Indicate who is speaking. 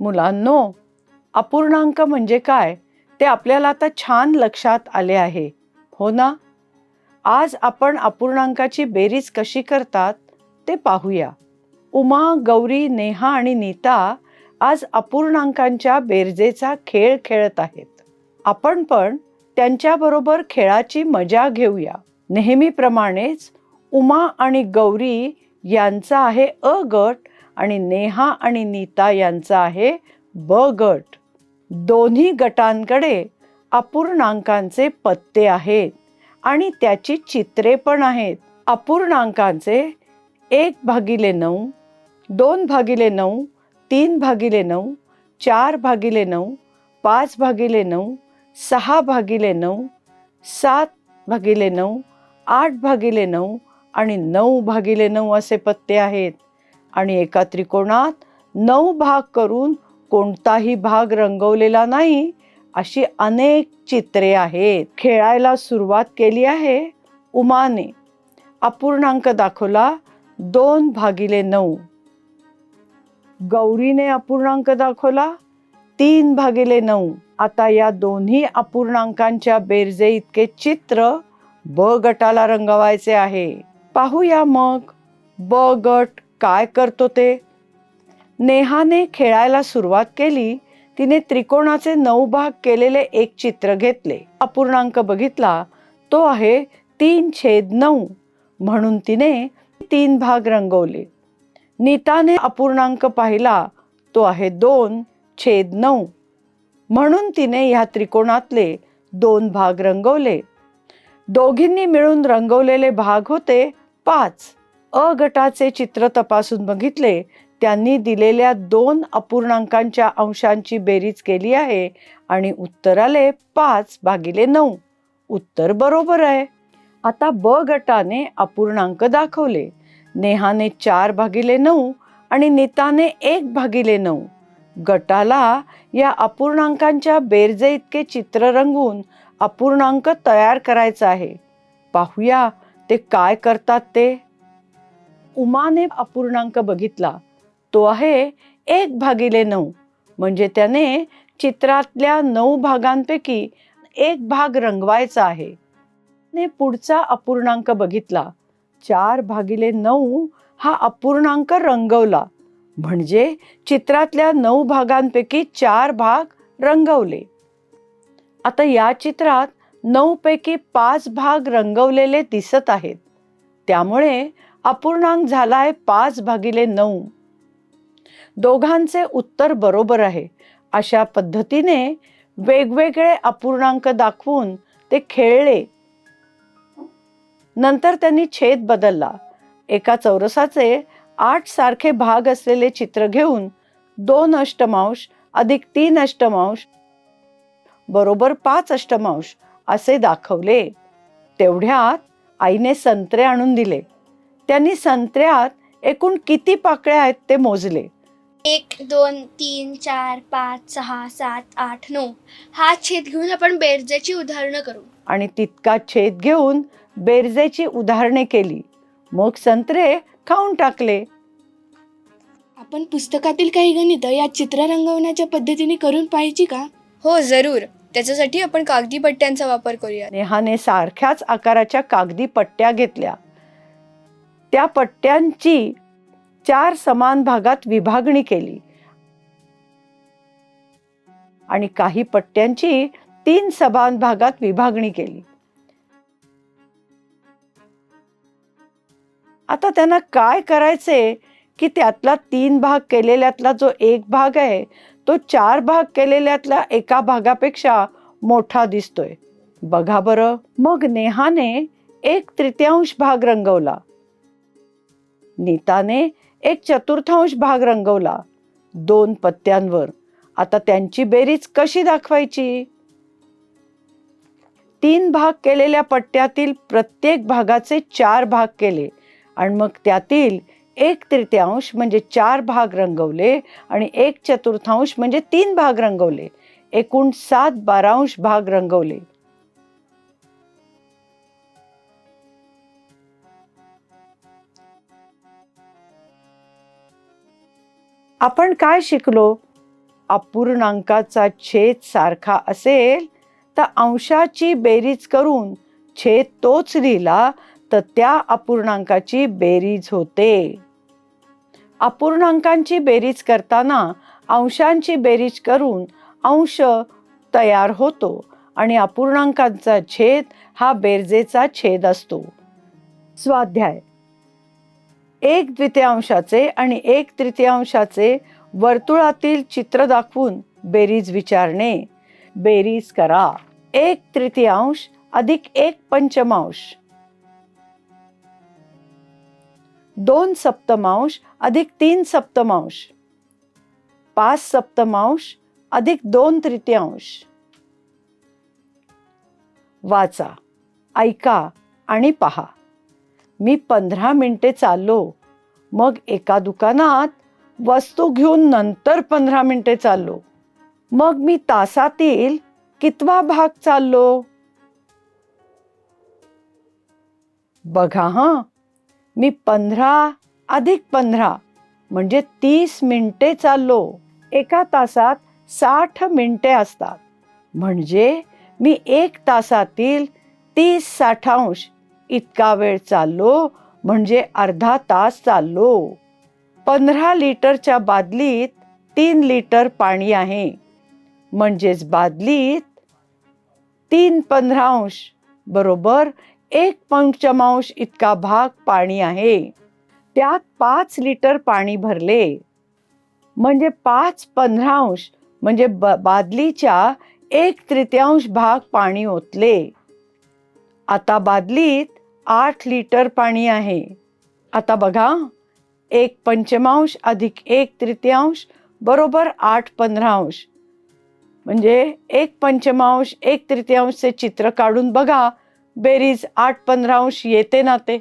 Speaker 1: मुलांनो अपूर्णांक म्हणजे काय? ते आपल्याला आता छान लक्षात आले आहे. हो ना? आज आपण अपूर्णांकाची बेरीज कशी करतात ते पाहूया. उमा गौरी नेहा आणि नीता आज अपूर्णांकांच्या बेरजेचा खेळ खेळत आहेत. आपण पण त्यांच्याबरोबर खेळाची मजा घेऊया. नेहमीप्रमाणेच उमा आणि गौरी यांचा आहे अ गट आणि नेहा आणि नीता यांचा आहे ब गट. दोन्ही गटांकडे अपूर्णांकांचे पत्ते आहेत आणि त्याची चित्रे पण आहेत. अपूर्णांकांचे एक भागिले नऊ दोन भागिले नऊ तीन भागिले नऊ चार भागिले नऊ पाच भागिले नऊ सहा भागिले नऊ सात भागिले नऊ आठ भागिले नऊ आणि नऊ भागिले नऊ असे पत्ते आहेत. आणि एका त्रिकोणात नऊ भाग करून कोणताही भाग रंगवलेला नाही अशी अनेक चित्रे आहेत. खेळायला सुरुवात केली आहे उमाने. अपूर्णांक दाखवला दोन भागिले नऊ. गौरीने अपूर्णांक दाखवला तीन भागिले नऊ. आता या दोन्ही अपूर्णांकांच्या बेरजे इतके चित्र ब गटाला रंगवायचे आहे. पाहूया मग ब गट काय करतो ते? नेहाने खेळायला सुरुवात केली. तिने त्रिकोणाचे नऊ भाग केलेले एक चित्र घेतले. अपूर्णांक बघितला. तो आहे तीन छेद नऊ. म्हणून तिने तीन भाग रंगवले. नीताने अपूर्णांक पाहिला. तो आहे दोन छेद नऊ. म्हणून तिने ह्या त्रिकोणातले दोन भाग रंगवले. दोघींनी मिळून रंगवलेले भाग होते पाच. अ गटाचे चित्र तपासून बघितले. त्यांनी दिलेल्या दोन अपूर्णांकांच्या अंशांची बेरीज केली आहे आणि उत्तर आले पाच भागिले नऊ. उत्तर बरोबर आहे. आता ब गटाने अपूर्णांक दाखवले. नेहाने चार भागिले नऊ आणि नेताने एक भागिले नऊ. गटाला या अपूर्णांकांच्या बेरजे इतके चित्र रंगवून अपूर्णांक तयार करायचा आहे. पाहूया ते काय करतात ते. उमाने अपूर्णांक बघितला. तो आहे एक भागिले नऊ. म्हणजे त्याने चित्रातल्या नऊ भागांपैकी एक भाग रंगवायचा आहे. ने पुढचा अपूर्णांक बघितला. चार भागिले नऊ हा अपूर्णांक रंगवला. म्हणजे चित्रातल्या नऊ भागांपैकी चार भाग रंगवले. आता या चित्रात नऊ पैकी पाच भाग रंगवलेले दिसत आहेत. त्यामुळे अपूर्णांक झालाय पाच भागिले नऊ. दोघांचे उत्तर बरोबर आहे. अशा पद्धतीने वेगवेगळे अपूर्णांक दाखवून ते खेळले. नंतर त्यांनी छेद बदलला. एका चौरसाचे आठ सारखे भाग असलेले चित्र घेऊन दोन अष्टमांश अधिक तीन अष्टमांश बरोबर पाच अष्टमांश असे दाखवले. तेवढ्यात आईने संत्रे आणून दिले. त्यांनी संत्र्यात एकूण किती पाकळ्या आहेत ते मोजले?
Speaker 2: एक दोन तीन चार पाच सहा सात आठ नऊ. हा छेद घेऊन आपण बेरजेची उदाहरणं करू.
Speaker 1: आणि तितका छेद घेऊन बेरजेची उदाहरणे केली. मग संत्रे खाऊन टाकले.
Speaker 3: आपण पुस्तकातील काही गणित या चित्र रंगवण्याच्या पद्धतीने करून पाहिजे का?
Speaker 4: हो जरूर. त्याच्यासाठी आपण कागदी पट्ट्यांचा वापर करूया
Speaker 1: नेहाने सारख्याच आकाराच्या कागदी पट्ट्या घेतल्या. त्या पट्ट्यांची चार समान भागात विभागणी केली. आणि काही पट्ट्यांची तीन समान भागात विभागणी केली. आता त्यांना काय करायचे की त्यातला तीन भाग केलेल्यातला जो एक भाग आहे तो चार भाग केलेल्यातल्या एका भागापेक्षा मोठा दिसतोय. बघा बरं मग नेहाने एक तृतीयांश भाग रंगवला. नीताने एक चतुर्थांश भाग रंगवला. दोन पत्त्यांवर. आता त्यांची बेरीज कशी दाखवायची? तीन भाग केलेल्या पट्ट्यातील प्रत्येक भागाचे चार भाग केले आणि मग त्यातील एक तृतीयांश म्हणजे चार भाग रंगवले आणि एक चतुर्थांश म्हणजे तीन भाग रंगवले. एकूण सात बारांश भाग रंगवले. आपण काय शिकलो? अपूर्णांकाचा छेद सारखा असेल तर अंशाची बेरीज करून छेद तोच लिहिला तर त्या अपूर्णांकाची बेरीज होते. अपूर्णांकांची बेरीज करताना अंशांची बेरीज करून अंश तयार होतो आणि अपूर्णांकांचा छेद हा बेरजेचा छेद असतो. स्वाध्याय एक द्वितीयांशाचे आणि एक तृतीयांशाचे वर्तुळातील चित्र दाखवून बेरीज विचारणे. बेरीज करा. एक तृतीयांश अधिक एक पंचमांश. दोन सप्तमांश अधिक तीन सप्तमांश. पाच सप्तमांश अधिक दोन तृतीयांश. वाचा ऐका आणि पहा. मी पंधरा मिनटे चाललो. मग एका दुकानात वस्तू घेऊन नंतर पंधरा मिनटे चाललो. मग मी तासातील कितवा भाग चाललो? बघा हां मी पंधरा अधिक पंधरा म्हणजे तीस मिनटे चाललो. एका तासात साठ मिनटे असतात. म्हणजे मी एक तासातील तीस साठांश इतका वेळ चाललो म्हणजे अर्धा तास चाललो. पंधरा लिटरच्या बादलीत तीन लिटर पाणी आहे. म्हणजेच बादलीत तीन पंधरांश बरोबर एक पंचमांश इतका भाग पाणी आहे. त्यात पाच लिटर पाणी भरले. म्हणजे पाच पंधरांश म्हणजे ब बादलीच्या एक तृतीयांश भाग पाणी ओतले. आता बादलीत आठ लिटर पाणी आहे. आता बघा एक पंचमांश अधिक एक तृतीयांश बरोबर आठ पंधरांश. म्हणजे एक पंचमांश एक तृतीयांशचे चित्र काढून बघा बेरीज आठ पंधरांश येते ना ते.